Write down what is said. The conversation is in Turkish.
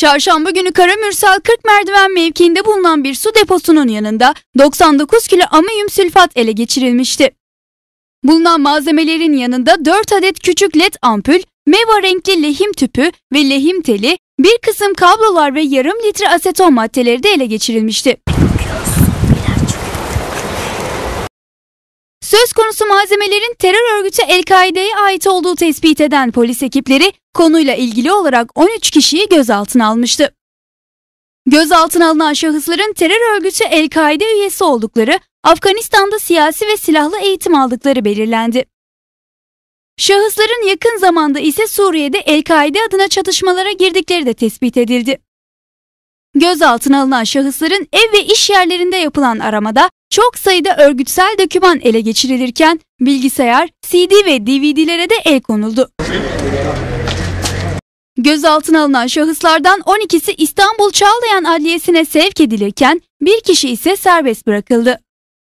Çarşamba günü Karamürsel 40 merdiven mevkiinde bulunan bir su deposunun yanında 99 kilo amonyum sülfat ele geçirilmişti. Bulunan malzemelerin yanında 4 adet küçük led ampul, meva renkli lehim tüpü ve lehim teli, bir kısım kablolar ve yarım litre aseton maddeleri de ele geçirilmişti. Söz konusu malzemelerin terör örgütü El-Kaide'ye ait olduğu tespit eden polis ekipleri konuyla ilgili olarak 13 kişiyi gözaltına almıştı. Gözaltına alınan şahısların terör örgütü El-Kaide üyesi oldukları, Afganistan'da siyasi ve silahlı eğitim aldıkları belirlendi. Şahısların yakın zamanda ise Suriye'de El-Kaide adına çatışmalara girdikleri de tespit edildi. Gözaltına alınan şahısların ev ve iş yerlerinde yapılan aramada çok sayıda örgütsel doküman ele geçirilirken bilgisayar, CD ve DVD'lere de el konuldu. Gözaltına alınan şahıslardan 12'si İstanbul Çağlayan Adliyesi'ne sevk edilirken bir kişi ise serbest bırakıldı.